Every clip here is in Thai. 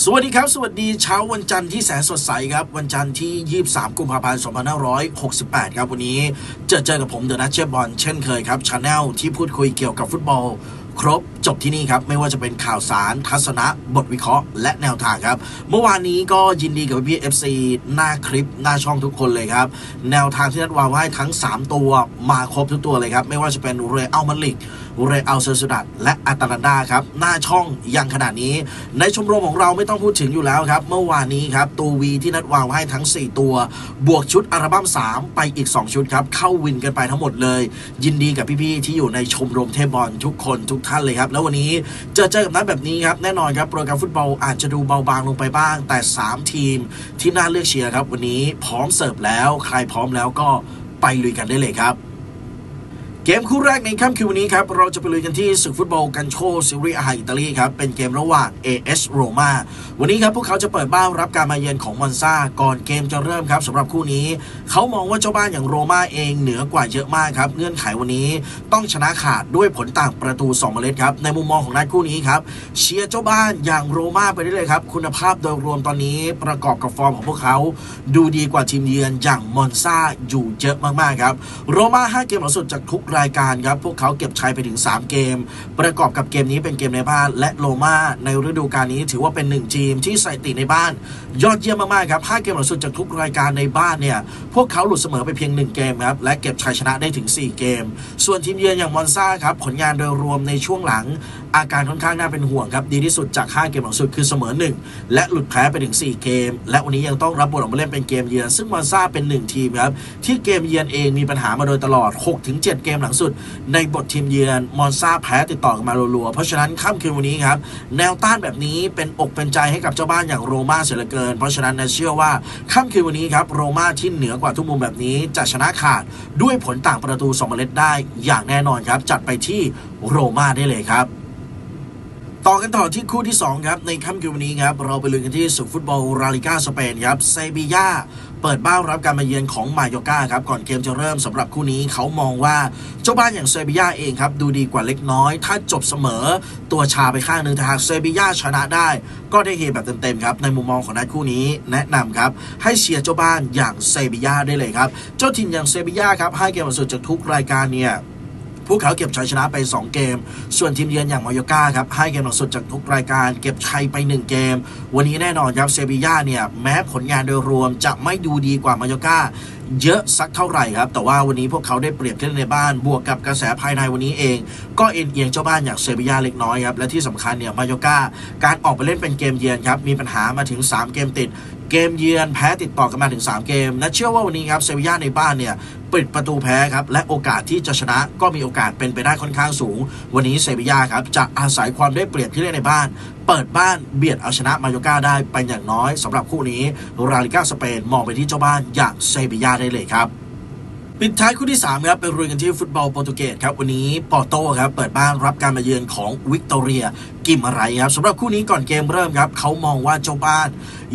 สวัสดีครับ สวัสดีเช้าวันจันทร์ที่แสนสดใสครับ วันจันทร์ที่ 23 กุมภาพันธ์ 2568 ครับ วันนี้เจอเจอกับผมเดอะนัทเชฟบอลเช่นเคยครับชาแนลที่พูดคุยเกี่ยวกับฟุตบอล ครบจบที่นี่ครับ ไม่ว่าจะเป็นข่าวสาร ทัศนะ บทวิเคราะห์ และแนวทางครับ เมื่อวานนี้ก็ยินดีกับพี่เอฟซีหน้าคลิป หน้าช่องทุกคนเลยครับ แนวทางที่นัดวางไว้ทั้ง 3 ตัวมาครบทุกตัวเลยครับไม่ว่าจะเป็นเรอัลมาดริดเรอัลเซอร์ซูดัดและอาตาลันดาครับหน้าช่องยังขนาดนี้ ในชมรมของเราไม่ต้องพูดถึงอยู่แล้วครับ เมื่อวานนี้ครับตัววีที่นัดวางไว้ให้ทั้ง 4 ตัว บวกชุดอัลบั้ม 3 ไปอีก 2 ชุดครับเข้าวินกันไปทั้งหมดเลย ยินดีกับพี่ๆที่อยู่ในชมรมเทบอลทุกคนทุกท่านเลยครับ แล้ววันนี้เจอเจอกับนัดแบบนี้ครับแน่นอนครับโปรแกรมฟุตบอลอาจจะดูเบาบางลงไปบ้าง แต่ 3 ทีมที่น่าเลือกเชียร์ครับ วันนี้พร้อมเสิร์ฟแล้ว ใครพร้อมแล้วก็ไปลุยกันได้เลยครับ เกมคู่แรกในค่ำคืนวันนี้ครับ เราจะไปลุยกันที่ศึกฟุตบอลกันโชซีรีส์อาหารอิตาลีครับ เป็นเกมระหว่าง AS Roma วันนี้ครับพวกเขาจะเปิดบ้านรับการมาเยือนของมอนซาก่อนเกมจะเริ่มครับสำหรับคู่นี้ เขามองว่าเจ้าบ้านอย่างโรม่าเองเหนือกว่าเยอะมากครับ เงื่อนไขวันนี้ต้องชนะขาดด้วยผลต่างประตู2เมล็ดครับ ในมุมมองของนัดคู่นี้ครับเชียร์เจ้าบ้านอย่างโรม่าไปได้เลยครับคุณภาพโดยรวมตอนนี้ประกอบกับฟอร์มของพวกเขา ดูดีกว่าทีมเยือนอย่างมอนซาอยู่เยอะมากๆครับโรม่า5เกมหลังสุดจากทุกรายการครับ พวกเขาเก็บชัยไปถึง 3 เกม ประกอบกับเกมนี้เป็นเกมในบ้าน และโรม่าในฤดูกาลนี้ถือว่าเป็นหนึ่งทีมที่ใส่ติในบ้าน ยอดเยี่ยมมากๆครับ5เกมหลังสุดจากทุกรายการในบ้านเนี่ย พวกเขาหลุดเสมอไปเพียง 1 เกมครับ และเก็บชัยชนะได้ถึง 4 เกม ส่วนทีมเยือนอย่างมอนซาครับ ผลงานโดยรวมในช่วงหลัง อาการค่อนข้างน่าเป็นห่วงครับ ดีที่สุดจาก 5 เกมหลังสุดคือเสมอ 1 และหลุดแพ้ไปถึง 4 เกม และวันนี้ยังต้องรับบทออกมาเล่นเป็นเกมเยือน ซึ่งมอนซาเป็น 1 ทีมครับที่เกมเยือนเองมีปัญหามาโดยตลอด 6-7 เกมหลังสุด ในบททีมเยือนมอนซาแพ้ติดต่อกันมารัวๆเพราะฉะนั้นค่ำคืนวันนี้ครับแนวต้านแบบนี้เป็นอกเป็นใจให้กับเจ้าบ้านอย่างโรม่าเสียเหลือเกิน เพราะฉะนั้นนะเชื่อว่าค่ำคืนวันนี้ครับโรม่าที่เหนือกว่าทุกมุมแบบนี้จะชนะขาดด้วยผลต่างประตูสองเมล็ดได้อย่างแน่นอนครับ จัดไปที่โรม่าได้เลยครับ ต่อกันต่อที่คู่ที่ 2 ครับ ในค่ำคืนวันนี้ครับ เราไปลุยกันที่สุกฟุตบอลราลิกาสเปนครับเซบีย่าเปิดบ้านรับการมาเยือนของมาโยกาครับ ก่อนเกมจะเริ่มสำหรับคู่นี้เขามองว่าเจ้าบ้านอย่างเซบีย่าเองครับ ดูดีกว่าเล็กน้อย ถ้าจบเสมอตัวชาไปข้างหนึ่งถ้าหากเซบีย่าชนะได้ ก็ได้เฮแบบเต็มๆครับ ในมุมมองของนัดคู่นี้แนะนำครับ ให้เชียร์เจ้าบ้านอย่างเซบีย่าได้เลยครับ เจ้าทีมอย่างเซบีย่าครับให้เกมสุดจากทุกรายการเนี่ย พวกเขาเก็บชัยชนะไป 2 เกม ส่วนทีมเยือนอย่างมายก้าครับให้เกมหลังสุดจากทุกรายการ เก็บชัยไป 1 เกม วันนี้แน่นอนครับเซบีย่าเนี่ยแม้ผลงานโดยรวมจะไม่ดูดีกว่ามายก้า เยอะสักเท่าไหร่ครับ แต่ว่าวันนี้พวกเขาได้เปรียบที่เล่นในบ้านบวกกับกระแสภายในวันนี้เอง ก็เอ็นเอียงเจ้าบ้านอย่างเซบียาเล็กน้อยครับและที่สำคัญเนี่ยมายกาการออกไปเล่นเป็นเกมเยือนครับมีปัญหามาถึง 3 เกมติดเกมเยือนแพ้ติดต่อกันมาถึง 3 เกมและเชื่อว่าวันนี้ครับเซบียาในบ้านเนี่ยปิดประตูแพ้ครับ และโอกาสที่จะชนะก็มีโอกาสเป็นไปได้ค่อนข้างสูง วันนี้เซบียาครับ จะอาศัยความได้เปรียบที่เล่นในบ้าน เปิดบ้านเบียดเอาชนะมาโยกาได้เป็นอย่างน้อยสำหรับคู่นี้ราลิก้าสเปนมองไปที่เจ้าบ้านอย่างเซบียาได้เลยครับปิดท้ายคู่ที่3ครับไปรุยกันที่ฟุตบอลโปรตุเกสครับวันนี้ปอร์โต้ครับเปิดบ้านรับการมาเยือนของวิกตอเรียกิมอะไรครับสำหรับคู่นี้ก่อนเกมเริ่มครับเขามองว่าเจ้าบ้าน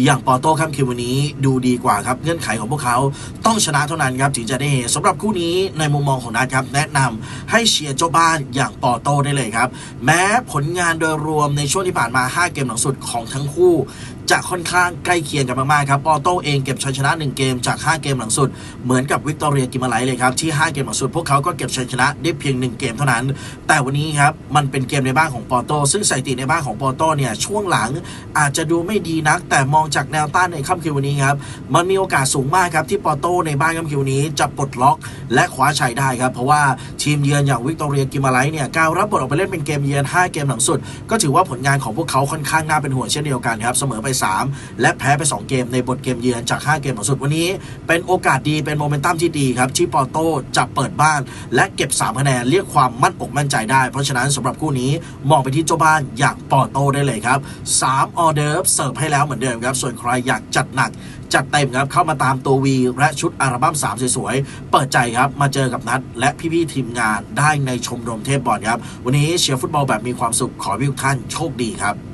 อย่างปอโต้ค่ำคืนวันนี้ดูดีกว่าครับเงื่อนไขของพวกเขาต้องชนะเท่านั้นครับถึงจะได้เฮสำหรับคู่นี้ในมุมมองของนัดครับแนะนำให้เชียร์เจ้าบ้านอย่างปอโต้ได้เลยครับ แม้ผลงานโดยรวมในช่วงที่ผ่านมา 5 เกมหลังสุดของทั้งคู่ จะค่อนข้างใกล้เคียงกันมากๆครับปอโต้เองเก็บชัยชนะ 1 เกมจาก 5 เกมหลังสุด เหมือนกับวิกตอเรียกิมาไลเลยครับที่ 5 เกมหลังสุดพวกเขาก็เก็บชัยชนะได้เพียง 1 เกมเท่านั้น แต่วันนี้ครับมันเป็นเกมในบ้านของปอโต้ซึ่งสถิติในบ้านของปอโตเนี่ยช่วงหลังอาจจะดูไม่ดีนัก แต่มองจากแนวต้านในค่ำคืนวันนี้ครับมันมีโอกาสสูงมากครับที่ปอโตในบ้านค่ำคืนวันนี้จะปลดล็อกและคว้าชัยได้ครับเพราะว่าทีมเยือนอย่างวิกตอเรียกิมาไลเนี่ยการรับบทออกไปเล่นเป็นเกมเยือน 5 เกมหลังสุด ก็ถือว่าผลงานของพวกเขาค่อนข้างน่าเป็นห่วงเช่นเดียวกันครับเสมอไป 3 และแพ้ไป 2 เกมในบทเกมเยือนจาก 5 เกมหลังสุดวันนี้ เป็นโอกาสดีเป็นโมเมนตัมที่ดีครับที่ปอโตจะเปิดบ้าน และเก็บ3คะแนนเรียกความมั่นอกมั่นใจได้ เพราะฉะนั้นสำหรับคู่นี้มองไปที่เจ้าบ้านอย่างปอโต้ได้เลยครับ3ออเดิร์ฟเสิร์ฟให้แล้วเหมือนเดิมครับ ส่วนใครอยากจัดหนัก จัดเต็มครับ เข้ามาตามตัววีและชุดอัลบั้ม3สวยๆ เปิดใจครับ มาเจอกับนัด และพี่ๆทีมงานได้ในชมรมเทพบอลครับ วันนี้เชียร์ฟุตบอลแบบมีความสุขขอวิวท่านโชคดีครับ